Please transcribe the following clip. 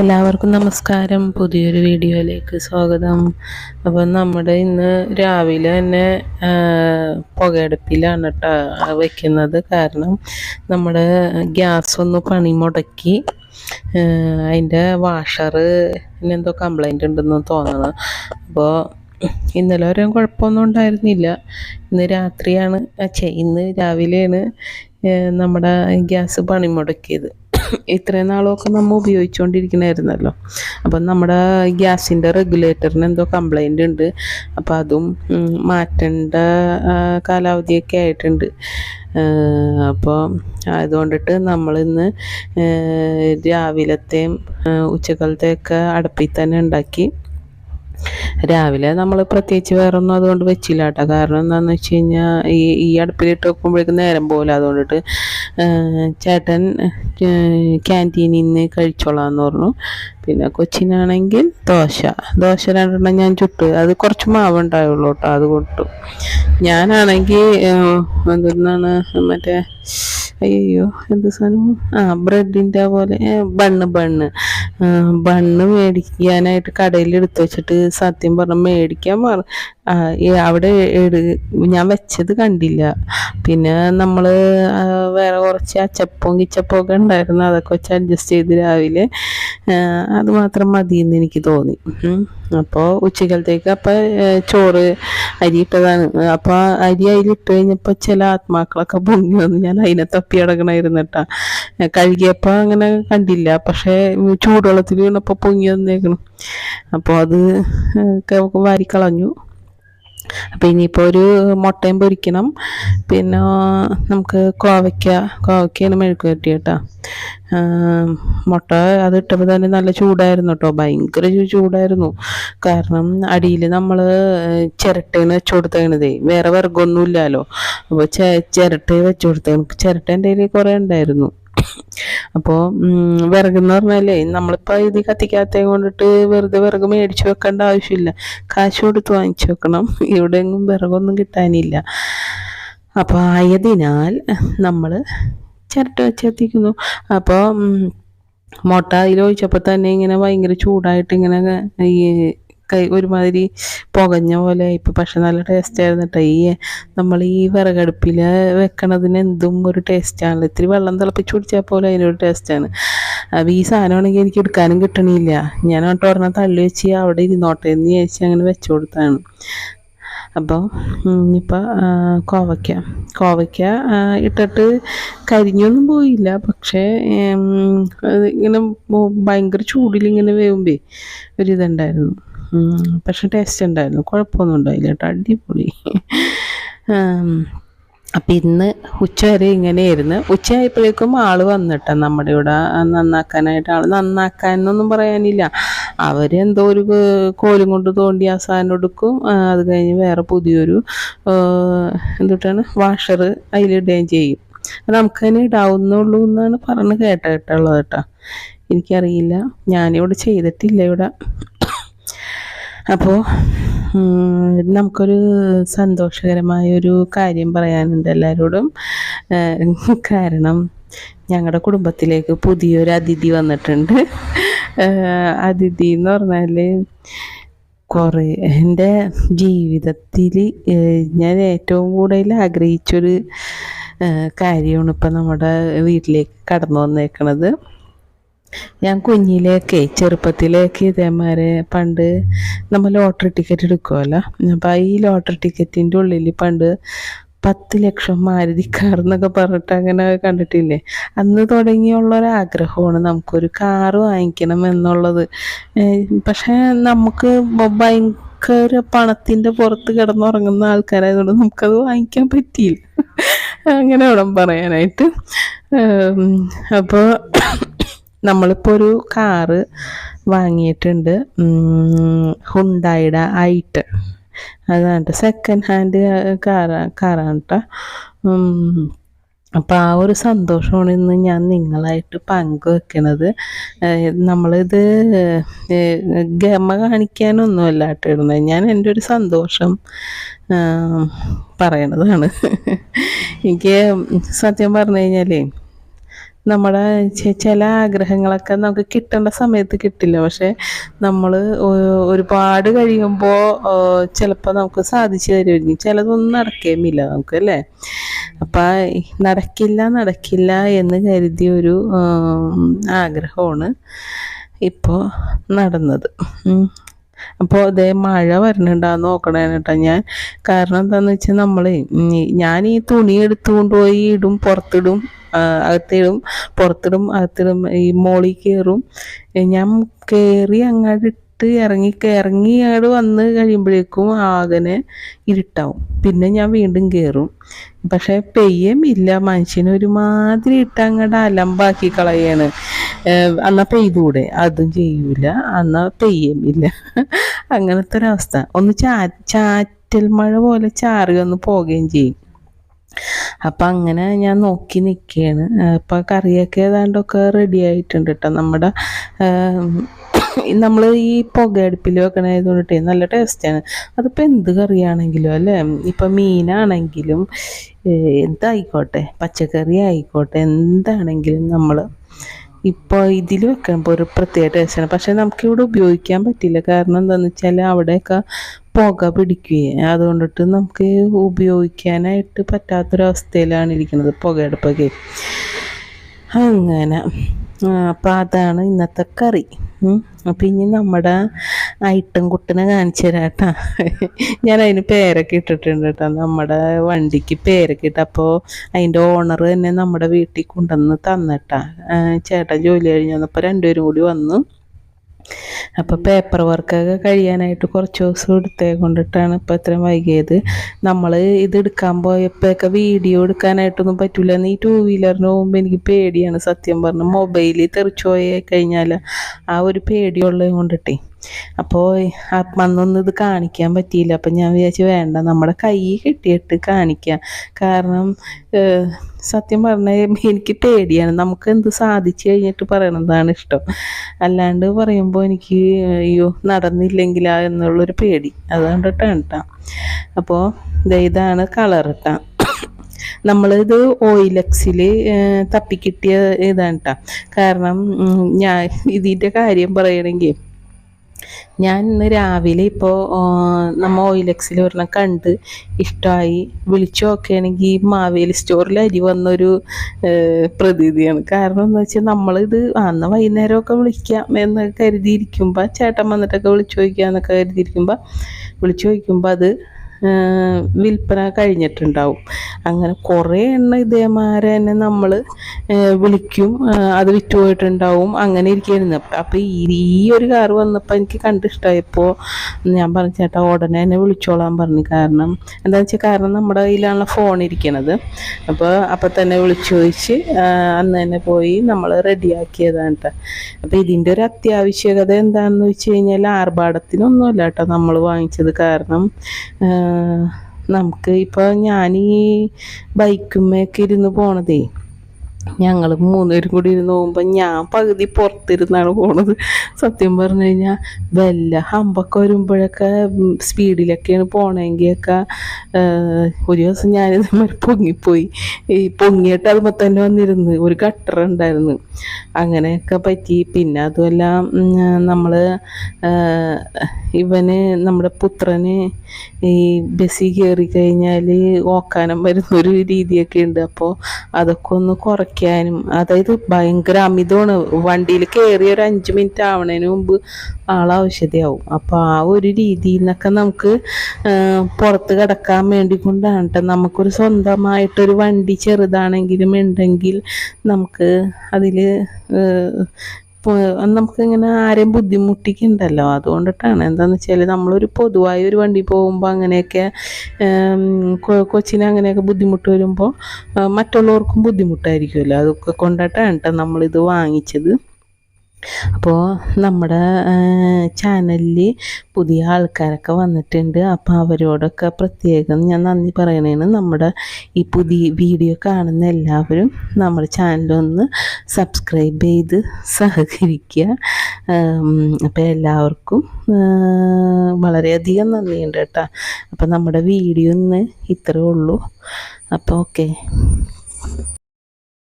എല്ലാവർക്കും നമസ്കാരം. പുതിയൊരു വീഡിയോയിലേക്ക് സ്വാഗതം. അപ്പം നമ്മുടെ ഇന്ന് രാവിലെ തന്നെ പുകയെടുപ്പിലാണ് കേട്ടോ വയ്ക്കുന്നത് കാരണം നമ്മുടെ ഗ്യാസ് ഒന്ന് പണി മുടക്കി അതിന്റെ വാഷറ് എന്തോ കംപ്ലൈന്റ് ഉണ്ടെന്ന് തോന്നണം. അപ്പോൾ ഇന്നലെ വരെ കുഴപ്പമൊന്നും ഉണ്ടായിരുന്നില്ല. ഇന്ന് രാത്രിയാണ് ഇന്ന് രാവിലെയാണ് നമ്മുടെ ഗ്യാസ് പണി മുടക്കിയത്. ഇത്രയും നാളൊക്കെ നമ്മൾ ഉപയോഗിച്ചുകൊണ്ടിരിക്കണമായിരുന്നല്ലോ അപ്പം നമ്മുടെ ഗ്യാസിന്റെ റെഗുലേറ്ററിന് എന്തോ കംപ്ലൈന്റ് ഉണ്ട്. അപ്പോൾ അതും മാറ്റേണ്ട കാലാവധിയൊക്കെ ആയിട്ടുണ്ട്. അപ്പോൾ അതുകൊണ്ടിട്ട് നമ്മളിന്ന് രാവിലത്തെയും ഉച്ചക്കാലത്തെയൊക്കെ അടുപ്പിൽ തന്നെ ഉണ്ടാക്കി രാവിലെ നമ്മൾ പ്രത്യേകിച്ച് വേറെ ഒന്നും അതുകൊണ്ട് വെച്ചില്ല കേട്ടോ. കാരണം എന്താണെന്ന് വെച്ച് കഴിഞ്ഞാൽ ഈ ഈ അടുപ്പിലിട്ട് വെക്കുമ്പോഴേക്കും നേരം പോലെ അതുകൊണ്ടിട്ട് ചേട്ടൻ ക്യാന്റീനിൽ നിന്ന് കഴിച്ചോളാം എന്ന് പറഞ്ഞു. പിന്നെ കൊച്ചിനാണെങ്കിൽ ദോശ. ദോശ രണ്ടെണ്ണം ഞാൻ ചുട്ട്. അത് കുറച്ച് മാവ് ഉണ്ടായുള്ളൂ കേട്ടോ അത് കൊട്ടു ഞാനാണെങ്കിൽ എന്തെന്നാണ് മറ്റേ അയ്യോ എന്ത് സാധനം? ആ ബ്രെഡിന്റെ പോലെ ബണ്ണ് ബണ്ണ്. ബണ്ണ് മേടിക്കാനായിട്ട് കടയിൽ എടുത്തു വെച്ചിട്ട് സത്യം പറഞ്ഞ മേടിക്കാൻ മാറ അവിടെ ഞാൻ വെച്ചത് കണ്ടില്ല. പിന്നെ നമ്മൾ വേറെ കുറച്ച് അച്ചപ്പവും കിച്ചപ്പവും ഒക്കെ ഉണ്ടായിരുന്നു. അതൊക്കെ വെച്ച് അഡ്ജസ്റ്റ് ചെയ്ത് രാവിലെ അത് മാത്രം മതി എന്ന് എനിക്ക് തോന്നി. അപ്പോൾ ഉച്ചക്കലത്തേക്ക് അപ്പം ചോറ് അരി ഇട്ടതാണ്. അപ്പോൾ അരി അതിലിട്ട് കഴിഞ്ഞപ്പോൾ ചില ആത്മാക്കളൊക്കെ പൊങ്ങി വന്നു. ഞാൻ അതിനെ തപ്പി അടക്കണമായിരുന്നു കേട്ടാ. കഴുകിയപ്പോൾ അങ്ങനെ കണ്ടില്ല. പക്ഷേ ചൂടുവെള്ളത്തിൽ വീണപ്പോൾ പൊങ്ങി വന്നേക്കണം. അപ്പോൾ അത് വാരിക്കളഞ്ഞു. അപ്പോൾ ഇനിയിപ്പോൾ ഒരു മുട്ടയും പൊരിക്കണം. പിന്നെ നമുക്ക് കോവയ്ക്ക കോവയ്ക്കയാണ് മെഴുക്ക് പറ്റി കേട്ടോ. മുട്ട അത് ഇട്ടപ്പോൾ തന്നെ നല്ല ചൂടായിരുന്നു കേട്ടോ. ഭയങ്കര ചൂടായിരുന്നു. കാരണം അടിയിൽ നമ്മൾ ചിരട്ടയാണ് വെച്ച് കൊടുത്തേണതേ വേറെ വിറകൊന്നുമില്ലല്ലോ അപ്പോൾ ചിരട്ട വെച്ച് കൊടുത്തേണ് ചിരട്ട എന്റെ കയ്യിൽ കുറേ ഉണ്ടായിരുന്നു. അപ്പോൾ വിറകെന്ന് പറഞ്ഞാലേ നമ്മളിപ്പോൾ ഇത് കത്തിക്കാത്ത കൊണ്ടിട്ട് വെറുതെ വിറക് മേടിച്ച് വെക്കേണ്ട ആവശ്യമില്ല. കാശ് കൊടുത്ത് വാങ്ങിച്ചു വെക്കണം. ഇവിടെ എങ്ങും വിറകൊന്നും കിട്ടാനില്ല. അപ്പോൾ ആയതിനാൽ നമ്മൾ ചിരട്ട വെച്ച് അപ്പോൾ മുട്ട അതിൽ ഒഴിച്ചപ്പോൾ തന്നെ ഇങ്ങനെ ഭയങ്കര ചൂടായിട്ട് ഇങ്ങനെ ഈ കൈ ഒരുമാതിരി പുകഞ്ഞ പോലെ ഇപ്പം പക്ഷെ നല്ല ടേസ്റ്റ് ആയിരുന്നു കേട്ടോ ഈ നമ്മൾ ഈ വിറകടുപ്പിൽ വെക്കണതിന് എന്തും ഒരു ടേസ്റ്റാണ് ഇത്തിരി വെള്ളം തിളപ്പിച്ച് കുടിച്ചാൽ പോലെ അതിനൊരു ടേസ്റ്റാണ് അപ്പോൾ ഈ സാധനമാണെങ്കിൽ എനിക്ക് എടുക്കാനും കിട്ടണില്ല. ഞാൻ കേട്ടോ ഒരെണ്ണം തള്ളി വെച്ച് അവിടെ ഇരുന്നോട്ടെ എന്ന് ചോദിച്ച് അങ്ങനെ വെച്ച് കൊടുത്താണ്. അപ്പോൾ ഇനിയിപ്പോൾ കോവയ്ക്ക. കോവയ്ക്ക ഇട്ടിട്ട് കരിഞ്ഞൊന്നും പോയില്ല. പക്ഷേ ഇങ്ങനെ ഭയങ്കര ചൂടിലിങ്ങനെ വേവുമ്പേ ഒരിതുണ്ടായിരുന്നു പക്ഷെ ടേസ്റ്റ് ഉണ്ടായിരുന്നു. കുഴപ്പമൊന്നും ഉണ്ടായില്ല കേട്ടോ. അടിപൊളി. അപ്പം ഇന്ന് ഉച്ച വരെ ഇങ്ങനെയായിരുന്നു. ഉച്ചയായപ്പോഴേക്കും ആൾ വന്നിട്ട നമ്മുടെ ഇവിടെ നന്നാക്കാനായിട്ട് ആൾ നന്നാക്കാൻ എന്നൊന്നും പറയാനില്ല അവരെന്തോ ഒരു കോലും കൊണ്ട് തോണ്ടി ആ സാധനം എടുക്കും. അത് കഴിഞ്ഞ് വേറെ പുതിയൊരു എന്തുട്ടാണ് വാഷർ അതിലിടുകയും ചെയ്യും. നമുക്ക് തന്നെ ഇടാവുന്നുള്ളൂ എന്നാണ് പറഞ്ഞ് കേട്ട കേട്ടുള്ളത് കേട്ടോ. എനിക്കറിയില്ല. ഞാനിവിടെ ചെയ്തിട്ടില്ല ഇവിടെ. അപ്പോൾ നമുക്കൊരു സന്തോഷകരമായൊരു കാര്യം പറയാനുണ്ട് എല്ലാവരോടും കാരണം ഞങ്ങളുടെ കുടുംബത്തിലേക്ക് പുതിയൊരു അതിഥി വന്നിട്ടുണ്ട്. അതിഥി എന്ന് പറഞ്ഞാൽ കുറേ എന്റെ ജീവിതത്തിൽ ഞാൻ ഏറ്റവും കൂടുതൽ ആഗ്രഹിച്ചൊരു കാര്യമാണ് ഇപ്പം നമ്മുടെ വീട്ടിലേക്ക് കടന്നു വന്നേക്കണത്. ഞാൻ കുഞ്ഞിലേക്ക് ചെറുപ്പത്തിലേക്ക് ഇതേമാരെ പണ്ട് നമ്മൾ ലോട്ടറി ടിക്കറ്റ് എടുക്കുമല്ലോ അപ്പം ഈ ലോട്ടറി ടിക്കറ്റിന്റെ ഉള്ളിൽ പണ്ട് പത്ത് ലക്ഷം മാരുതി കാർ എന്നൊക്കെ പറഞ്ഞിട്ട് അങ്ങനെ കണ്ടിട്ടില്ലേ? അന്ന് തുടങ്ങിയുള്ള ഒരു ആഗ്രഹമാണ് നമുക്കൊരു കാറ് വാങ്ങിക്കണം എന്നുള്ളത്. പക്ഷേ നമുക്ക് ഭയങ്കര പണത്തിന്റെ പുറത്ത് കിടന്നുറങ്ങുന്ന ആൾക്കാരായതുകൊണ്ട് നമുക്കത് വാങ്ങിക്കാൻ പറ്റിയില്ല. അങ്ങനെ വേണം പറയാനായിട്ട് അപ്പോൾ നമ്മളിപ്പോൾ ഒരു കാറ് വാങ്ങിയിട്ടുണ്ട് ഹുണ്ടായിട ഐറ്റ്. അതാണ് സെക്കൻഡ് ഹാൻഡ് കാറാ കാറാണ് കേട്ടോ അപ്പോൾ ആ ഒരു സന്തോഷമാണ് ഇന്ന് ഞാൻ നിങ്ങളായിട്ട് പങ്കുവെക്കുന്നത് നമ്മളിത് ഗമ കാണിക്കാനൊന്നുമല്ല കേട്ടോ ഇടുന്നത്. ഞാൻ എന്റെ ഒരു സന്തോഷം പറയണതാണ്. എനിക്ക് സത്യം പറഞ്ഞു കഴിഞ്ഞാലേ നമ്മുടെ ചില ആഗ്രഹങ്ങളൊക്കെ നമുക്ക് കിട്ടേണ്ട സമയത്ത് കിട്ടില്ല. പക്ഷെ നമ്മൾ ഒരുപാട് കഴിയുമ്പോൾ ചിലപ്പോൾ നമുക്ക് സാധിച്ചു തരുമായിരിക്കും. ചിലതൊന്നും നടക്കുകയുമില്ല നമുക്ക് അല്ലേ? അപ്പം നടക്കില്ല നടക്കില്ല എന്ന് കരുതിയ ഒരു ആഗ്രഹമാണ് ഇപ്പോൾ നടന്നത്. അപ്പോൾ ഇതേ മഴ വരണുണ്ടാന്ന് നോക്കണേ കേട്ടോ ഞാൻ. കാരണം എന്താണെന്ന് വെച്ചാൽ നമ്മൾ ഞാൻ ഈ തുണി എടുത്തുകൊണ്ട് പോയി ഇടും പുറത്തിടും അകത്തിടും പുറത്തിടും അകത്തിടും ഈ മോളി കയറും ഞാൻ കയറി അങ്ങോട്ട് ഇട്ട് ഇറങ്ങി ഇറങ്ങി അങ്ങോട്ട് വന്ന് കഴിയുമ്പോഴേക്കും ആകനെ ഇരുട്ടാവും. പിന്നെ ഞാൻ വീണ്ടും കയറും പക്ഷെ പെയ്യമില്ല. മനുഷ്യന് ഒരുമാതിരി ഇട്ട് അങ്ങോട്ട് അലമ്പാക്കി കളയാണ്. എന്നാ പെയ്തൂടെ? അതും ചെയ്യൂല. അന്ന പെയ്യമില്ല അങ്ങനത്തെ ഒരവസ്ഥ ഒന്ന് ചാ ചാറ്റൽ മഴ പോലെ ചാറി ഒന്ന് പോവുകയും ചെയ്യും. അപ്പം അങ്ങനെ ഞാൻ നോക്കി നിൽക്കുകയാണ് അപ്പം കറിയൊക്കെ ഏതാണ്ടൊക്കെ റെഡി ആയിട്ടുണ്ട് കേട്ടോ നമ്മുടെ നമ്മൾ ഈ പുകയടുപ്പിൽ കൊണ്ടിട്ട് നല്ല ടേസ്റ്റാണ് അതിപ്പോൾ എന്ത് കറിയാണെങ്കിലും അല്ലേ? ഇപ്പം മീനാണെങ്കിലും എന്തായിക്കോട്ടെ? പച്ചക്കറി ആയിക്കോട്ടെ. എന്താണെങ്കിലും നമ്മൾ ഇപ്പോൾ ഇതിൽ വെക്കുമ്പോൾ ഒരു പ്രത്യേക ടേസ്റ്റാണ് പക്ഷെ നമുക്കിവിടെ ഉപയോഗിക്കാൻ പറ്റില്ല. കാരണം എന്താണെന്ന് വെച്ചാൽ അവിടെയൊക്കെ പുക പിടിക്കുകയും അതുകൊണ്ടിട്ട് നമുക്ക് ഉപയോഗിക്കാനായിട്ട് പറ്റാത്തൊരവസ്ഥയിലാണ് ഇരിക്കുന്നത് പുകയെടുപ്പൊക്കെ അങ്ങനെ. അപ്പോൾ അതാണ് ഇന്നത്തെ കറി. അപ്പോൾ അപ്പം ഇനി നമ്മുടെ ഐട്ടം കുട്ടിനെ കാണിച്ചു തരാം കേട്ടോ ഞാൻ അതിന് പേരൊക്കെ ഇട്ടിട്ടുണ്ട് കേട്ടോ. നമ്മുടെ വണ്ടിക്ക് പേരൊക്കെ ഇട്ട് അപ്പോൾ അതിന്റെ ഓണർ തന്നെ നമ്മുടെ വീട്ടിൽ കൊണ്ടുവന്ന് തന്നിട്ടാ. ചേട്ടൻ ജോലി കഴിഞ്ഞ് വന്നപ്പോൾ രണ്ടുപേരും കൂടി വന്നു. അപ്പോൾ പേപ്പർ വർക്കൊക്കെ കഴിയാനായിട്ട് കുറച്ച് ദിവസം എടുത്തേ കൊണ്ടിട്ടാണ് ഇപ്പോൾ ഇത്രയും വൈകിയത്. നമ്മൾ ഇത് എടുക്കാൻ പോയപ്പോഴൊക്കെ വീഡിയോ എടുക്കാനായിട്ടൊന്നും പറ്റില്ല ഈ ടൂ വീലറിന് പോകുമ്പോൾ എനിക്ക് പേടിയാണ് സത്യം പറഞ്ഞു. മൊബൈലിൽ തെറിച്ചു പോയി കഴിഞ്ഞാൽ ആ ഒരു പേടിയുള്ളത് കൊണ്ടിട്ടേ. അപ്പോൾ അന്നൊന്നും ഇത് കാണിക്കാൻ പറ്റിയില്ല. അപ്പം ഞാൻ വിചാരിച്ചു വേണ്ട നമ്മുടെ കൈ കെട്ടിയിട്ട് കാണിക്കാം. കാരണം സത്യം പറഞ്ഞാൽ എനിക്ക് പേടിയാണ്. നമുക്ക് എന്ത് സാധിച്ചു കഴിഞ്ഞിട്ട് പറയണതാണ് ഇഷ്ടം. അല്ലാണ്ട് പറയുമ്പോൾ എനിക്ക് അയ്യോ നടന്നില്ലെങ്കിലാ എന്നുള്ളൊരു പേടി. അതുകൊണ്ടിട്ടാണ് കേട്ടോ അപ്പോൾ ഇതാണ് കളർ കേട്ടോ നമ്മളിത് ഓയിലക്സിൽ തപ്പിക്കിട്ടിയ ഇതാണ് കേട്ടോ കാരണം ഞാൻ ഇതിന്റെ കാര്യം പറയണമെങ്കിൽ ഞാൻ ഇന്ന് രാവിലെ ഇപ്പോൾ നമ്മ ഓയിലക്സിൽ ഒരെണ്ണം കണ്ട് ഇഷ്ടമായി വിളിച്ചു നോക്കുകയാണെങ്കിൽ മാവേലി സ്റ്റോറിൽ അരി വന്നൊരു പ്രതീതിയാണ്. കാരണം എന്ന് വെച്ചാൽ നമ്മളിത് അന്ന് വൈകുന്നേരമൊക്കെ വിളിക്കാം എന്ന് കരുതിയിരിക്കുമ്പോൾ ചേട്ടൻ വന്നിട്ടൊക്കെ വിളിച്ചു ചോദിക്കാന്നൊക്കെ കരുതിയിരിക്കുമ്പോൾ വിളിച്ചു ചോദിക്കുമ്പോൾ അത് വിൽപ്പന കഴിഞ്ഞിട്ടുണ്ടാവും. അങ്ങനെ കുറേ എണ്ണ ഇതേമാരെ തന്നെ നമ്മൾ വിളിക്കും. അത് അത് വിറ്റുപോയിട്ടുണ്ടാവും അങ്ങനെ ഇരിക്കുകയായിരുന്നു അപ്പോൾ ഈ ഒരു കാറ് വന്നപ്പോൾ എനിക്ക് കണ്ടിഷ്ടമായപ്പോൾ ഞാൻ പറഞ്ഞു ചേട്ടാ ഉടനെ തന്നെ വിളിച്ചോളാൻ പറഞ്ഞു. കാരണം എന്താണെന്ന് വെച്ചാൽ കാരണം നമ്മുടെ കയ്യിലാണല്ലോ ഫോൺ ഇരിക്കണത്. അപ്പോൾ അപ്പം തന്നെ വിളിച്ചു ചോദിച്ച് അന്ന് തന്നെ പോയി നമ്മൾ റെഡിയാക്കിയതാണ് കേട്ടോ അപ്പോൾ ഇതിന്റെ ഒരു അത്യാവശ്യകത എന്താണെന്ന് വെച്ച് കഴിഞ്ഞാൽ ആർഭാടത്തിനൊന്നുമല്ല കേട്ടോ നമ്മൾ വാങ്ങിച്ചത്. കാരണം നമുക്ക് ഇപ്പോൾ ഞാൻ ഈ ബൈക്കുമ്മയൊക്കെ ഇരുന്ന് പോണതേ. ഞങ്ങൾ മൂന്നുപേരും കൂടി ഇരുന്ന് പോകുമ്പോൾ ഞാൻ പകുതി പുറത്തിരുന്നാണ് പോണത്. സത്യം പറഞ്ഞു കഴിഞ്ഞാൽ വല്ല ഹമ്പൊക്കെ വരുമ്പോഴൊക്കെ സ്പീഡിലൊക്കെയാണ് പോണെങ്കിൽ ഒരു ദിവസം ഞാൻ ഇതുമാതിരി പൊങ്ങിപ്പോയി. ഈ പൊങ്ങിയിട്ട് അതുമ്പോൾ തന്നെ വന്നിരുന്ന് ഒരു ഗട്ടർ ഉണ്ടായിരുന്നു. അങ്ങനെയൊക്കെ പറ്റി. പിന്നെ അതുമല്ല നമ്മൾ ഇവന് നമ്മുടെ പുത്രന് ഈ ബസ്സിൽ കയറി കഴിഞ്ഞാൽ ഓക്കാനം വരുന്ന ഒരു രീതിയൊക്കെ ഉണ്ട് അപ്പോൾ അതൊക്കെ ഒന്ന് കുറയ്ക്കാനും അതായത് ഭയങ്കര അമിതമാണ്. വണ്ടിയിൽ കയറി ഒരു അഞ്ച് മിനിറ്റ് ആവണതിന് മുമ്പ് ആളാവശ്യതയാവും അപ്പോൾ ആ ഒരു രീതിയിൽ നിന്നൊക്കെ നമുക്ക് പുറത്ത് കിടക്കാൻ വേണ്ടി കൊണ്ടാണ് കേട്ടോ നമുക്കൊരു സ്വന്തമായിട്ടൊരു വണ്ടി ചെറുതാണെങ്കിലും ഉണ്ടെങ്കിൽ നമുക്ക് അതിൽ നമുക്ക് ഇങ്ങനെ ആരെയും ബുദ്ധിമുട്ടിക്കണ്ടല്ലോ. അതുകൊണ്ടിട്ടാണ്. എന്താണെന്ന് വെച്ചാൽ നമ്മളൊരു പൊതുവായ ഒരു വണ്ടി പോകുമ്പോൾ അങ്ങനെയൊക്കെ കൊച്ചിനെ അങ്ങനെയൊക്കെ ബുദ്ധിമുട്ട് വരുമ്പോൾ മറ്റുള്ളവർക്കും ബുദ്ധിമുട്ടായിരിക്കുമല്ലോ അതൊക്കെ കൊണ്ടിട്ടാണ് കേട്ടോ നമ്മളിത് വാങ്ങിച്ചത്. അപ്പോൾ നമ്മുടെ ചാനലിൽ പുതിയ ആൾക്കാരൊക്കെ വന്നിട്ടുണ്ട്. അപ്പോൾ അവരോടൊക്കെ പ്രത്യേകം ഞാൻ നന്ദി പറയണേന് നമ്മുടെ ഈ പുതിയ വീഡിയോ കാണുന്ന എല്ലാവരും നമ്മുടെ ചാനലൊന്ന് സബ്സ്ക്രൈബ് ചെയ്ത് സഹകരിക്കുക അപ്പോൾ എല്ലാവർക്കും വളരെയധികം നന്ദിയുണ്ട് കേട്ടോ. അപ്പോൾ നമ്മുടെ വീഡിയോ ഇന്ന് ഇത്രയേ ഉള്ളൂ. അപ്പോൾ ഓക്കെ.